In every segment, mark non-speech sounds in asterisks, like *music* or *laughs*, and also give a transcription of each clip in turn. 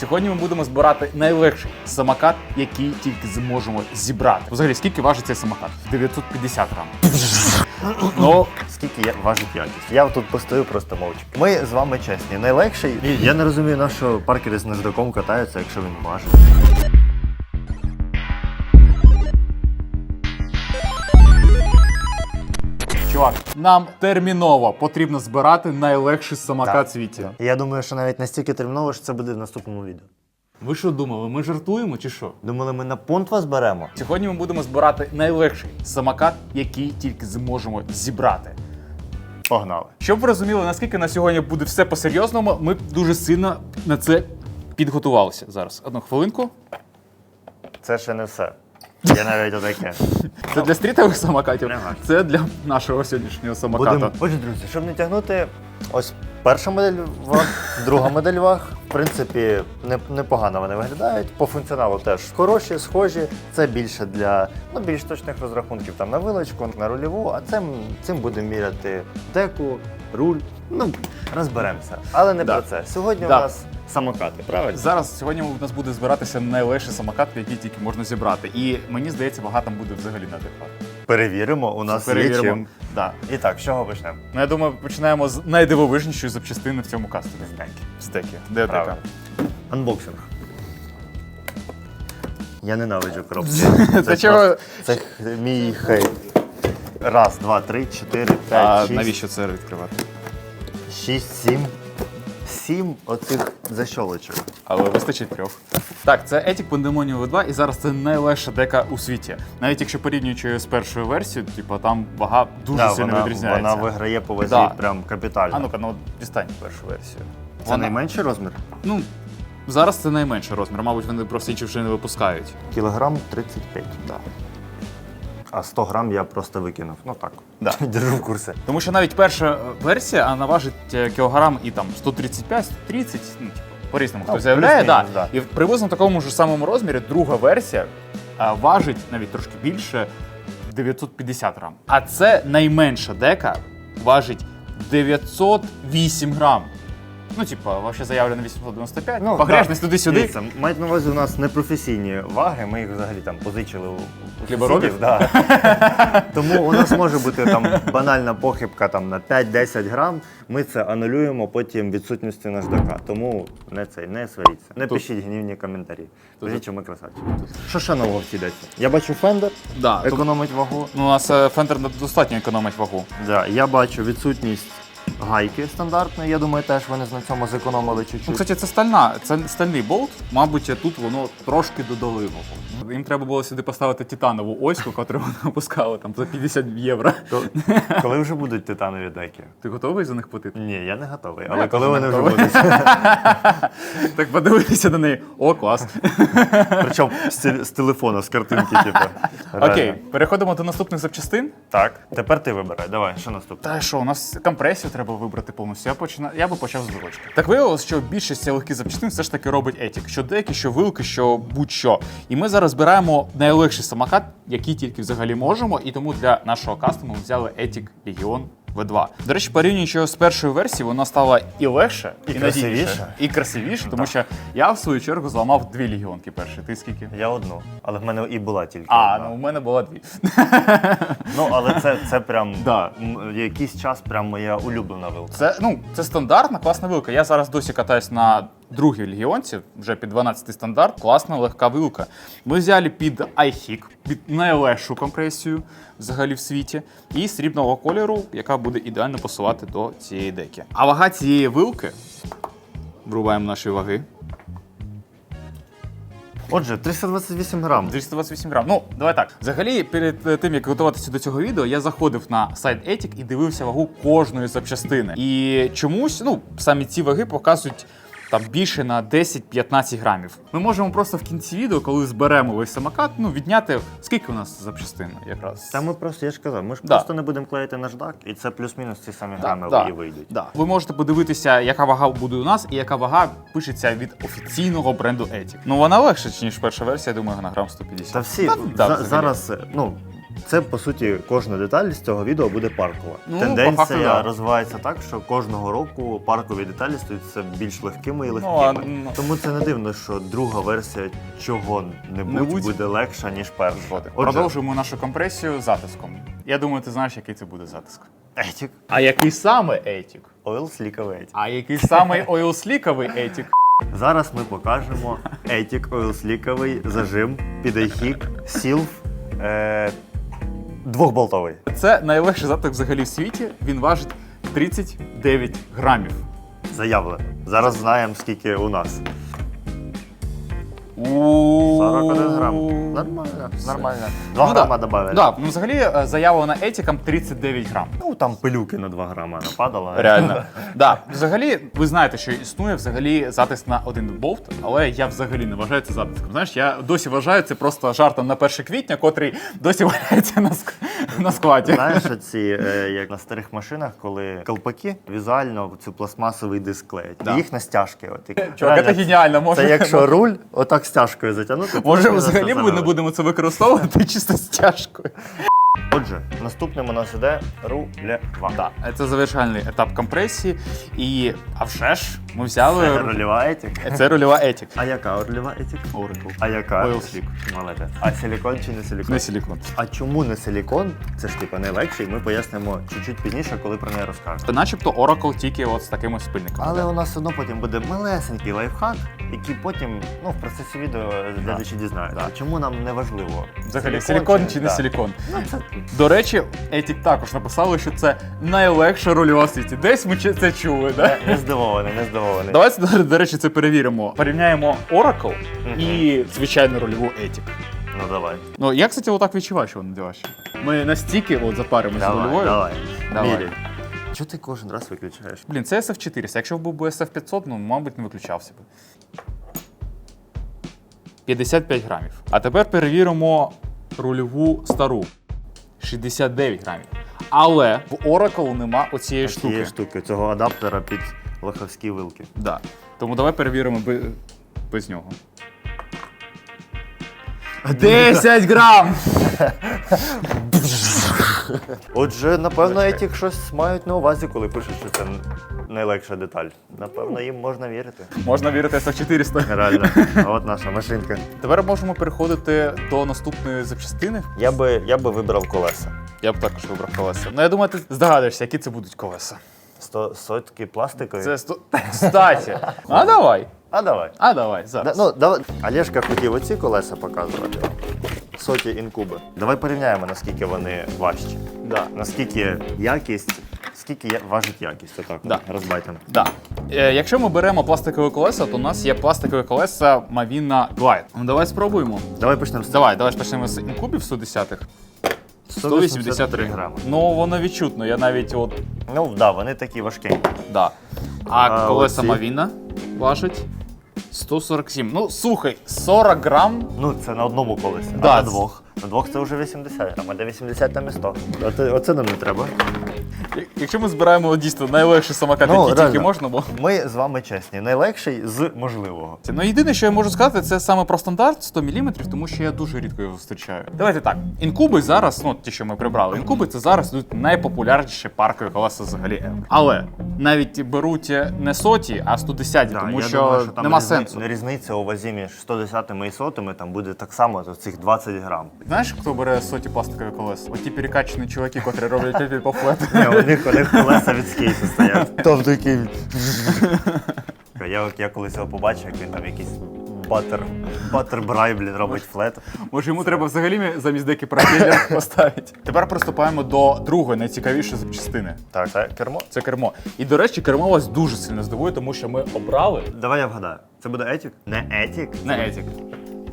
Сьогодні ми будемо збирати найлегший самокат, який тільки зможемо зібрати. Взагалі, скільки важить цей самокат? 950 грам. Ну, Скільки я важить якість? Я тут постою просто мовчки. Ми з вами чесні. Найлегший. І я не розумію, на що паркери з наждаком катаються, якщо він важить. Чувак, нам терміново потрібно збирати найлегший самокат Так. світі. Я думаю, що навіть настільки терміново, що це буде в наступному відео. Ви що думали, ми жартуємо чи що? Думали, ми на понт вас беремо? Сьогодні ми будемо збирати найлегший самокат, який тільки зможемо зібрати. Погнали. Щоб ви розуміли, наскільки на сьогодні буде все по-серйозному, ми дуже сильно на це підготувалися. Зараз одну хвилинку. Це ще не все. Є навіть отаке. Це для стрітових самокатів, Ага. це для нашого сьогоднішнього самоката. Будемо. Отже, друзі, щоб не тягнути, ось перша модель ваг, друга модель ваг. В принципі, не- непогано вони виглядають. По функціоналу теж хороші, схожі. Це більше для ну, більш точних розрахунків там на вилочку, на рульову, а цим, цим будемо міряти деку, руль. Ну, розберемося. Але не Да. про це. Сьогодні Да. у нас самокати, правильно? Зараз сьогодні у нас буде збиратися найлегший самокат, який тільки можна зібрати. І мені здається, вага там буде взагалі неадекватна. Перевіримо, у нас є чим. Да. І так, з чого почнемо? Ну, я думаю, починаємо з найдивовижнішої запчастини в цьому кастомі. Стеки. Де така? Анбоксинг. Я ненавиджу коробки. *laughs* Це чого? просто- Це х- мій хейт. Раз, два, три, чотири, А п'ять, шість, навіщо це відкривати? Шість, сім. Сім оцих защолочок. Але вистачить трьох. Так, це Ethic Pandemonium V2, і зараз це найлегша дека у світі. Навіть якщо порівнюючи з першою версією, типу там вага дуже Да, сильно вона, відрізняється. вона виграє по вазі Да. прям капітально. А ну-ка, ну дістань першу версію. Це Вона- найменший розмір? Ну, зараз це найменший розмір. Мабуть, вони просто інші вже не випускають. Кілограм 35. Да. А 100 грам я просто викинув. Ну так. Да. *laughs* Держу в курсі. Тому що навіть перша е, версія вона важить е, кілограм і там 135, 130, ну, типу, по-різному хто Ну, заявляє. Да. да. І в приблизно такому ж самому розмірі друга версія е, важить навіть трошки більше 950 грам. А це найменша дека важить 908 грам. Ну, типа, вообще заявлено 895. Ну, Погрежність туди-сюди. Дивіться, мають на увазі у нас непрофесійні ваги, ми їх взагалі там позичили у, у Хліборобів? сусідів, Да. *laughs* Тому у нас може бути там банальна похибка там, на 5-10 грам. Ми це анулюємо потім відсутністю наждака. Тому не цей, не сваріться. Не Тут- пишіть гнівні коментарі. Скажіть, що ми красавчики. Що ще нового в цій? Я бачу фендер, Да, тут- економить вагу. Ну, у нас е, Fender достатньо економить вагу. Да, я бачу відсутність гайки стандартної. Я думаю, теж вони на цьому зекономили чуть-чуть. Ну, кстати, це стальна, це стальний болт. Мабуть, тут воно трошки додали вагу. Їм треба було сюди поставити титанову оську, яку вони опускали там за 50 євро. То- коли вже будуть титанові деки? Ти готовий за них платити? Ні, я не готовий. Ну, Але я коли вони не вже будуть. *laughs* Так подивитися на неї. О, клас. *laughs* Причому з, з телефона, з картинки, типу. Окей, переходимо до наступних запчастин. Так, тепер ти вибирай. Давай, що наступне? Та що, у нас компресію треба вибрати повністю. Я почина... я би почав з вилочки. Так виявилось, що більшість легких запчастин все ж таки робить етік. Що деякі, що вилки, що будь-що. І ми зараз збираємо найлегший самокат, який тільки взагалі можемо. І тому для нашого кастому ми взяли Етік Legion V2. До речі, порівнюючи з першою версією, вона стала і легше, І і красивіше. і красивіше, тому що я в свою чергу зламав дві легіонки перші. Ти скільки? Я одну, але в мене і була тільки. А, одна. ну у мене була дві. ну але це, це прям Да. якийсь час прям моя улюблена вилка. Це ну це стандартна класна вилка. Я зараз досі катаюсь на другій легіонці, вже під 12 стандарт. Класна легка вилка. Ми взяли під iHick, під найлегшу компресію взагалі в світі, і срібного кольору, яка буде ідеально пасувати до цієї деки. А вага цієї вилки. Врубаємо наші ваги. Отже, 328 грам. 228 грам. Ну, давай так. Взагалі, перед е, тим як готуватися до цього відео, я заходив на сайт Ethic і дивився вагу кожної запчастини. І чомусь, ну, самі ці ваги показують. Там більше на 10-15 грамів. Ми можемо просто в кінці відео, коли зберемо весь самокат, ну відняти скільки у нас запчастин якраз. Та ми просто, я ж казав, ми ж Да. просто не будемо клеїти наждак, і це плюс-мінус ці самі грами да, і вийдуть. Да. Ви можете подивитися, яка вага буде у нас і яка вага пишеться від офіційного бренду Ethic. Ну вона легша, ніж перша версія, я думаю, на грам 150. Та всі Та, да, за- зараз, ну, Це по суті кожна деталь з цього відео буде паркова. Ну, по Тенденція факту, да. розвивається так, що кожного року паркові деталі стають все більш легкими і Ну, а, ну. Тому це не дивно, що друга версія чого-небудь Небудь. буде легша, ніж перша. Отже, Продовжуємо нашу компресію затиском. Я думаю, ти знаєш, який це буде затиск. етік, А який саме етік? ойл сліковий етік. А який саме ойлсліковий етік? *laughs* Зараз ми покажемо *laughs* етік ойл сліковий зажим під iHeek Silv е, двохболтовий. Це найлегший заток взагалі в світі. Він важить 39 грамів. Заявлено. Зараз знаємо, скільки у нас. У 41 грам. Нормально, нормально. 2 Ну, грама да. додали. Да, ну взагалі е, заявлена етіком 39 грам. Ну там пилюки на 2 грама нападало. Реально. *laughs* да. Взагалі, ви знаєте, що існує взагалі затиск на один болт, але я взагалі не вважаю це затиском. Знаєш, я досі вважаю це просто жартом на 1 квітня, котрий досі *laughs* валяється на, ск... на складі. Знаєш, ці, е, як на старих машинах, коли колпаки візуально цю пластмасовий диск клеять. Да. І їх на стяжки. От, Чувак, реально, це геніально. Може, Це якщо руль отак стяжкою затягнути, може взагалі ми не будемо це використовувати *laughs* чисто стяжкою. тяжкою. Отже, наступним у нас іде рулева. Да, це завершальний етап компресії. І, а вже ж, ми Це взяли. рульова етік. Це рульова етік. А яка рульова етік? Oracle. А яка? Oil Slick. Молодець. А силікон чи не силікон? Не силікон. А чому не силікон? Це ж типу найлегший, ми пояснимо чуть-чуть пізніше, коли про неї розкажемо. Та начебто Oracle тільки от з такими спильниками. Але у нас одно потім буде малесенький лайфхак, який потім ну, в процесі відео глядачі дізнаються. Чому нам не важливо? Взагалі, силікон чи не да. силікон. Ну, До речі, Етік також написали, що це найлегша рульова в світі. Десь ми чи- це чули, да? не здивований, не здивований. Давайте, до, до речі, це перевіримо. Порівняємо Oracle і звичайну рольову Етік. Ну давай. Ну, я, кстати, отак відчуваю, що вона важче. Ми настільки от запаримося з Давай, рульовою. давай. Давай. Чого ти кожен раз виключаєш? Блін, це SF400. Якщо б був би SF500, ну, мабуть, не виключався би. 55 грамів. А тепер перевіримо рульову стару. 69 грамів. Але в Oracle нема оцієї штуки. Штуки, цього адаптера під лоховські вилки. Да. Тому давай перевіримо без, без нього. 10 грам! Отже, напевно, етік щось мають на увазі, коли пишуть, що це найлегша деталь. Напевно, їм можна вірити. Можна вірити SF400. Реально, *laughs* а от наша машинка. Тепер можемо переходити до наступної запчастини. Я би, я би вибрав колеса. Я б також вибрав колеса. Ну я думаю, ти здогадуєшся, які це будуть колеса. Сто, сотки пластикові. Це сто... Кстати. *laughs* А давай. А давай. А давай, Да, зараз. ну, давай. Олешка хотів оці колеса показувати. Соті інкуби. Давай порівняємо, наскільки вони важчі. Да. Наскільки якість, скільки важить якість. Отак, Да. розбайтано. Да. Е, якщо ми беремо пластикові колеса, то у нас є пластикові колеса Mavina Glide. Ну давай спробуємо. Давай почнемо з Давай, давай почнемо з інкубів 110-х. 183 грами. Ну, воно відчутно. Я навіть от. Ну, да, вони такі важкі. Да. А, А колеса оці? сама війна важить 147. Ну, слухай, 40 грам. Ну, це на одному колесі, Да, а на двох. На двох це вже 80 грам, а де 80 там і 100. Оце, оце нам не треба. Якщо ми збираємо дійсно найлегший самокат, Ну, який тільки реально. можна, бо. Ми з вами чесні. Найлегший з можливого. Ну, єдине, що я можу сказати, це саме про стандарт 100 мм, тому що я дуже рідко його зустрічаю. Давайте так. Інкуби зараз, ну ті, що ми прибрали, інкуби це зараз йдуть найпопулярніші паркові колеса взагалі. ever. Але навіть беруть не соті, а 110, Да, тому я що, думаю, там нема різни- сенсу. Різниця у вазі між 110 і 100 там буде так само, то цих 20 грам. Знаєш, хто бере соті пластикові колеса? Оті перекачані чуваки, котрі роблять піпі по флету. Ні, у них, у них колеса від скейту стоять. Там такий. Я, я колись його побачив, як він там якийсь батер, брай, блін, робить флет. Може, йому треба взагалі замість деки пропеллер поставити. Тепер приступаємо до другої найцікавішої запчастини. Так, це кермо. Це кермо. І до речі, кермо вас дуже сильно здивує, тому що ми обрали Давай я вгадаю. Це буде етік? Не етік? Не Етік.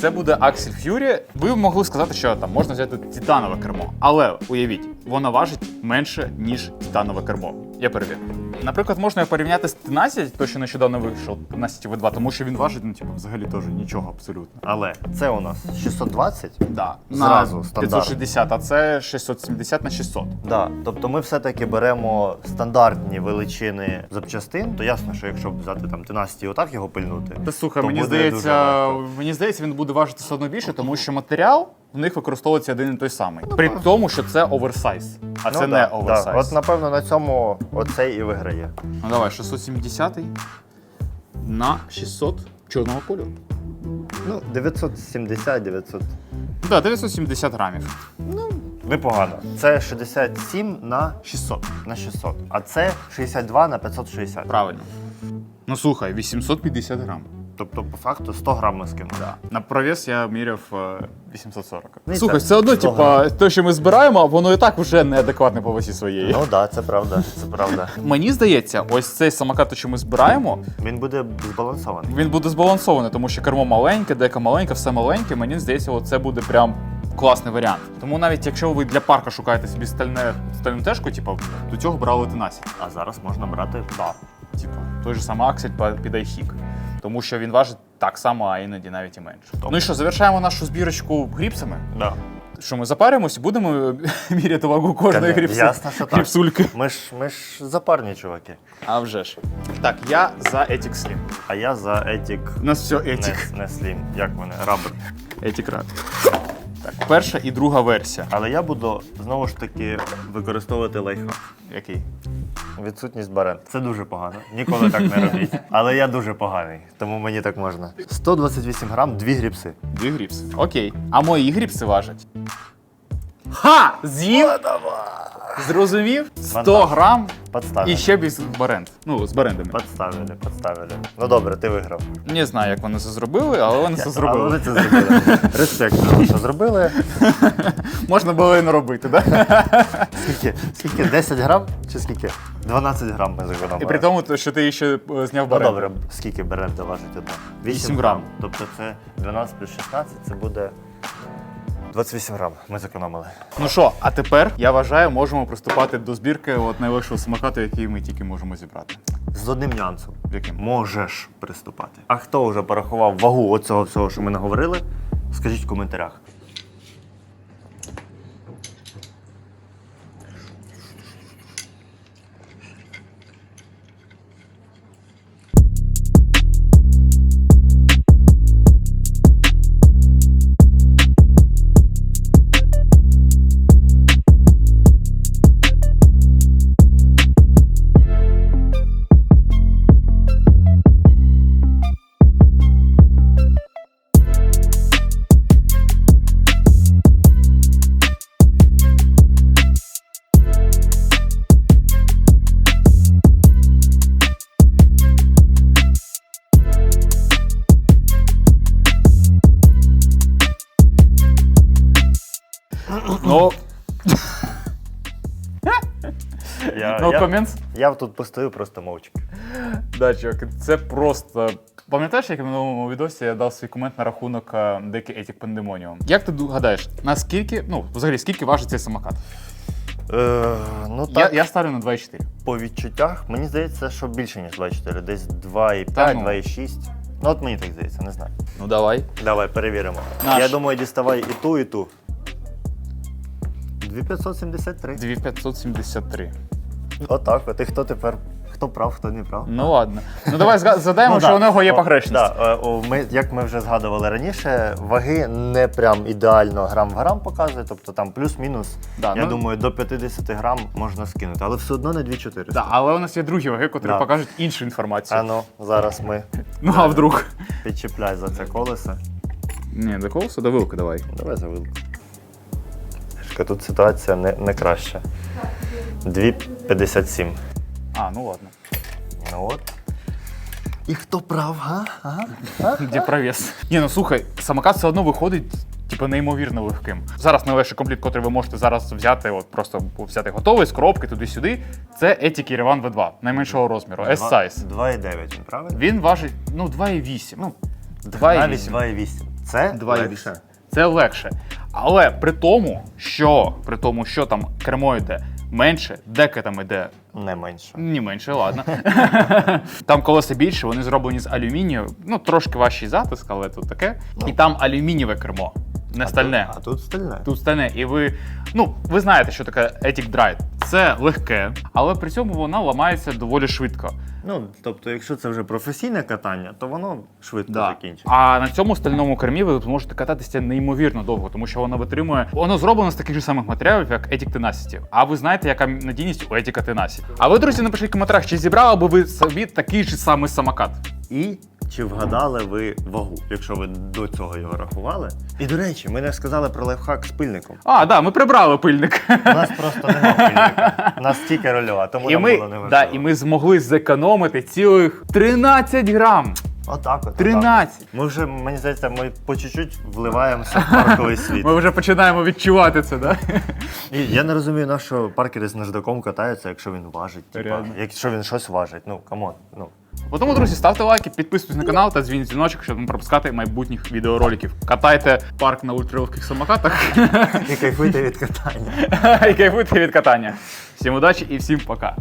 Це буде Аксель Ф'юрі. Ви могли сказати, що там можна взяти титанове кермо. Але уявіть, воно важить менше, ніж титанове кермо. Я перевірю. Наприклад, можна його порівняти з 13, той, що нещодавно вийшов, 13 V2, тому що він важить, ну, типу, взагалі теж нічого абсолютно. Але це у нас 620. Да, Зразу, на стандарт. 560, а це 670 на 600. Да, тобто ми все-таки беремо стандартні величини запчастин, то ясно, що якщо взяти там 13 і отак його пильнути. Та слухай, то мені буде дуже здається, легко. мені здається, він буде важити все одно більше, тому що матеріал в них використовується один і той самий. При тому, що це оверсайз, а це Ну, не оверсайз. Да. От напевно на цьому оцей і виграє. Ну давай, 670 на 600 чорного кольору. Ну, 970, 900. Так, 970 грамів. Ну, Непогано. Це 67 на 600. на 600, а це 62 на 560. Правильно. Ну слухай, 850 грам. Тобто, по факту, 100 грам ми скинули. На провес я міряв е, 840. Ну, і Слухай, це все одно, 100 типа, те, що ми збираємо, воно і так вже неадекватне по висі своєї. Ну так, да, це правда. Це правда. *laughs* Мені здається, ось цей самокат, що ми збираємо, Він буде збалансований. він буде збалансований, тому що кермо маленьке, дека маленька, все маленьке. Мені здається, це буде прям класний варіант. Тому навіть якщо ви для парка шукаєте собі стальне стальну тежку, типу, до цього брали Тенасі. А зараз можна брати да. Типу, той же самий аксель під iHick. Тому що він важить так само, а іноді навіть і менше. Ну і що, завершаємо нашу збірочку гріпсами. Да. Що ми запаримось і будемо *laughs* міряти вагу кожної гріпси. ясно, що так. гріпсульки. Ми ж ми ж запарні чуваки. А вже ж. Так, я за Ethic Slim. А я за етік. У нас все Ethic. Не, не слім. Як вони? Рабр. Ethic Rad. Так, перша і друга версія. Але я буду знову ж таки використовувати лайфхак. Який? Відсутність барен. Це дуже погано. Ніколи так не робіть. Але я дуже поганий, тому мені так можна. 128 грам, дві гріпси. Дві гріпси. Окей. А мої гріпси важать. Ха! З'їв? Зрозумів? 100 Вантаж. грам Подставили. і ще без баренд. Ну, з барендами. Подставили, подставили. Ну добре, ти виграв. Не знаю, як вони це зробили, але вони це Але зробили. ви це зробили. Респект за те, що зробили. *laughs* Можна було і не робити, так? Скільки? Скільки? 10 грам? Чи скільки? 12 грам ми зекономили. І при тому, то, що ти ще е, зняв Ну добре, скільки беренда важить одна? 8 грам. Тобто це 12 плюс 16, це буде 28 грам. Ми зекономили. Ну що, а тепер я вважаю, можемо приступати до збірки от найлегшого самокату, який ми тільки можемо зібрати. З одним нюансом. Яким? Можеш приступати. А хто вже порахував вагу оцього всього, що ми наговорили? Скажіть в коментарях. Я, тут постою просто мовчки. Да, чувак, це просто. Пам'ятаєш, як в минулому відосі я дав свій комент на рахунок е, деякий етік пандемоніум? Як ти гадаєш, наскільки, ну, взагалі, скільки важить цей самокат? Е, ну Я, так, я ставлю на 2,4. по відчуттях, мені здається, що більше, ніж 2,4, десь 2,5, Та ну. 2,6. Ну от мені так здається, не знаю. Ну давай. Давай перевіримо. Наш. Я думаю, діставай і ту, і ту. 2573. 2573. Отак, от і хто тепер? Хто прав, хто не прав? Ну ладно. Ну давай згадаємо, Ну, що да. у нього є О, погрешність. Да, е, о, ми, як ми вже згадували раніше, ваги не прям ідеально грам в грам показує, тобто там плюс-мінус. Да, я ну- думаю, до 50 грам можна скинути, але все одно не 2400. Да, але у нас є другі ваги, котрі Да. покажуть іншу інформацію. А ну, зараз ми *laughs* Ну а вдруг? підчіпляй за це колесо. Ні, до колеса до вилки давай. Давай за вилку. Тут ситуація не, не краща. 2,57. А, ну ладно. Ну от. І хто прав, га? Ага. *laughs* Де провес? Ні, ну слухай, самокат все одно виходить. Типу неймовірно легким. Зараз найлегший комплект, який ви можете зараз взяти, от просто взяти готовий з коробки туди-сюди. Це Ethic Yerevan V2, найменшого розміру, S-Size. 2,9, він правильно? Він важить ну 2,8. Ну, Навіть 2,8. 2,8. Це 2,8. легше. Це легше. Але при тому, що при тому, що там кермо йде менше, дека там іде. Не менше. ні менше, ладно. *laughs* там колеса більше, вони зроблені з алюмінію. Ну, трошки важчий затиск, але тут таке. І там алюмінієве кермо, не стальне. А тут стальне. Тут стальне, і ви. Ну, ви знаєте, що таке Ethic Drive. Це легке, але при цьому вона ламається доволі швидко. Ну, тобто, якщо це вже професійне катання, то воно швидко Да. закінчиться. А на цьому стальному кермі ви зможете кататися неймовірно довго, тому що воно витримує. Воно зроблено з таких же самих матеріалів, як Етік Tenacity. А ви знаєте, яка надійність у Етіка Tenacity. А ви, друзі, напишіть в коментарях, чи зібрали би ви собі такий же самий самокат. І чи вгадали ви вагу, якщо ви до цього його рахували? І до речі, ми не сказали про лайфхак з пильником. А, да, ми прибрали пильник. У нас просто немає пильника. У нас тільки рольова, тому І нам ми, було не да, і ми змогли зекономити цілих 13 грам. Отак от. 13. отак. Ми вже, мені здається, ми по чуть-чуть вливаємося в парковий *laughs* світ. Ми вже починаємо відчувати це, да? І я не розумію, на що паркери з наждаком катаються, якщо він важить. Типа, Реально. якщо він щось важить. Ну, камон. Ну. Тому, друзі, ставте лайки, підписуйтесь на канал та дзвініть дзвіночок, щоб не пропускати майбутніх відеороликів. Катайте парк на ультралегких самокатах І кайфуйте від катання. *laughs* і кайфуйте від катання. Всім удачі і всім пока.